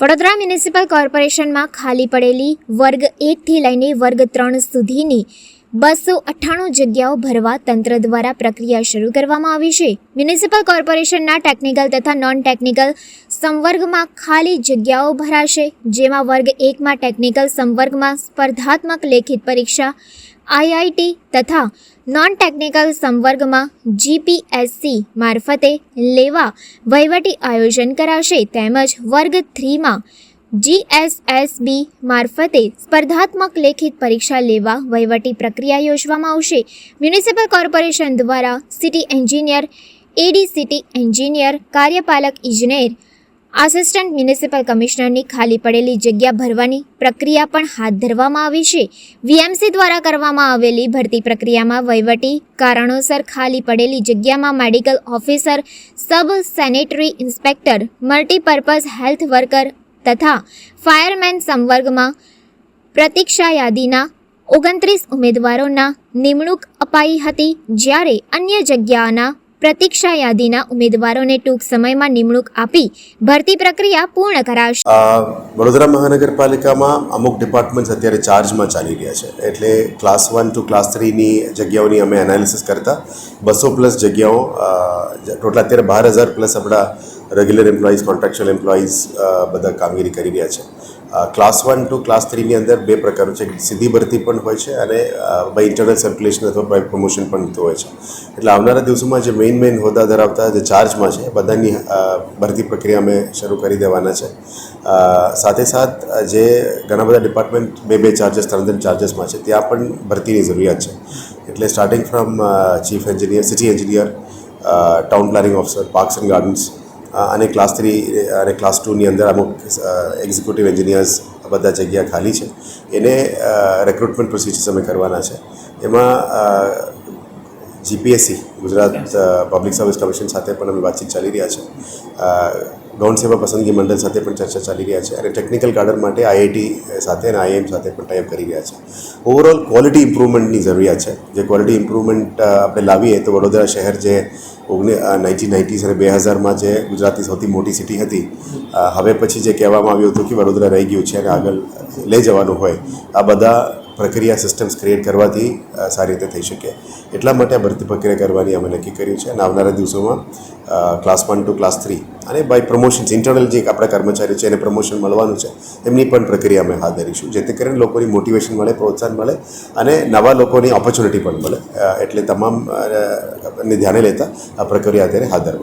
Vadodara municipal કોર્પોરેશનમાં ખાલી પડેલી વર્ગ એકથી લઈને વર્ગ ત્રણ સુધીની બસો અઠ્ઠાણું જગ્યાઓ ભરવા તંત્ર દ્વારા પ્રક્રિયા શરૂ કરવામાં આવી છે. મ્યુનિસિપલ કોર્પોરેશનના ટેકનિકલ તથા નોન ટેકનિકલ સંવર્ગમાં ખાલી જગ્યાઓ ભરાશે, જેમાં વર્ગ એકમાં ટેકનિકલ સંવર્ગમાં સ્પર્ધાત્મક લેખિત પરીક્ષા આઈઆઈટી તથા નોન ટેકનિકલ સંવર્ગમાં જીપીએસસી મારફતે લેવા વહીવટી આયોજન કરાશે તેમજ વર્ગ થ્રીમાં જીએસએસબી મારફતે સ્પર્ધાત્મક લેખિત પરીક્ષા લેવા વહીવટી પ્રક્રિયા યોજવામાં આવશે. મ્યુનિસિપલ કોર્પોરેશન દ્વારા સિટી એન્જિનિયર એડી સિટી એન્જિનિયર કાર્યપાલક ઇજનેર આસિસ્ટન્ટ મ્યુનિસિપલ કમિશનરની ખાલી પડેલી જગ્યા ભરવાની પ્રક્રિયા પણ હાથ ધરવામાં આવી છે. વીએમસી દ્વારા કરવામાં આવેલી ભરતી પ્રક્રિયામાં વહીવટી કારણોસર ખાલી પડેલી જગ્યામાં medical officer, sub sanitary inspector, multipurpose health worker તથા ફાયરમેન સંવર્ગમાં પ્રતીક્ષા યાદીના ઓગણત્રીસ ઉમેદવારોના નિમણૂક અપાઈ હતી જ્યારે અન્ય જગ્યાના પ્રતીક્ષા યાદીના ઉમેદવારોને ટૂંક સમયમાં નિમણૂક આપી ભરતી પ્રક્રિયા પૂર્ણ કરાવશે. વડોદરા મહાનગરપાલિકામાં અમુક ડિપાર્ટમેન્ટ્સ અત્યારે ચાર્જમાં ચાલી રહ્યા છે. એટલે ક્લાસ વન ટુ ક્લાસ થ્રીની જગ્યાઓની અમે એનાલિસિસ કરતા. બસો પ્લસ જગ્યાઓ ટોટલ અત્યારે બાર હજાર પ્લસ આપણા રેગ્યુલર એમ્પ્લોઈઝ કોન્ટ્રાક્ચ્યુઅલ એમ્પ્લોઈઝ બધા કામગીરી કરી રહ્યા છે. ક્લાસ વન ટુ ક્લાસ થ્રીની અંદર બે પ્રકારો છે. સીધી ભરતી પણ હોય છે અને બાય ઇન્ટરનલ સર્ક્યુલેશન અથવા બાય પ્રમોશન પણ થતું હોય છે. એટલે આવનારા દિવસોમાં જે મેઇન મેઇન હોદ્દા ધરાવતા જે ચાર્જમાં છે, બધાની ભરતી પ્રક્રિયા અમે શરૂ કરી દેવાના છે. સાથે સાથ જે ઘણા બધા ડિપાર્ટમેન્ટ બે બે ચાર્જસ ત્રણ ત્રણ ચાર્જસમાં છે, ત્યાં પણ ભરતીની જરૂરિયાત છે. એટલે starting from chief engineer city engineer town planning officer parks and gardens અને ક્લાસ થ્રી અને ક્લાસ ટુની અંદર અમુક એક્ઝિક્યુટિવ એન્જિનિયર્સ બધા જગ્યા ખાલી છે. એને રિક્રુટમેન્ટ પ્રોસિજર્સ અમે કરવાના છે. એમાં GPSC Gujarat public service commission સાથે પણ અમે વાતચીત ચાલી રહ્યા છે. ગૌણ સેવા પસંદગી મંડળ સાથે પણ ચર્ચા ચાલી રહ્યા છે અને ટેકનિકલ ગાર્ડન માટે આઈઆઈટી સાથે અને આઈએમ સાથે પણ ટાઈપ કરી રહ્યા છે. ઓવરઓલ ક્વોલિટી ઇમ્પ્રુવમેન્ટની જરૂરિયાત છે. જે ક્વોલિટી ઇમ્પ્રુવમેન્ટ આપણે લાવીએ તો વડોદરા શહેર જે ઓગણી નાઇન્ટીન નાઇન્ટીઝ અને બે હજારમાં જે ગુજરાતની સૌથી મોટી સિટી હતી હવે પછી જે કહેવામાં આવ્યું હતું કે વડોદરા રહી ગયું છે અને આગળ લઈ જવાનું હોય, આ બધા પ્રક્રિયા સિસ્ટમ્સ ક્રિએટ કરવાથી સારી રીતે થઈ શકે. એટલા માટે આ ભરતી પ્રક્રિયા કરવાની અમે નક્કી કર્યું છે અને આવનારા દિવસોમાં class one two class three અને બાય પ્રમોશન્સ ઇન્ટરનલ જે આપણા કર્મચારી છે એને પ્રમોશન મળવાનું છે, એમની પણ પ્રક્રિયા અમે હાથ ધરીશું. જેથી કરીને લોકોની મોટિવેશન મળે, પ્રોત્સાહન મળે અને નવા લોકોની ઓપોર્ચ્યુનિટી પણ મળે. એટલે તમામ ને ધ્યાને લેતા આ પ્રક્રિયા અત્યારે હાથ ધરવા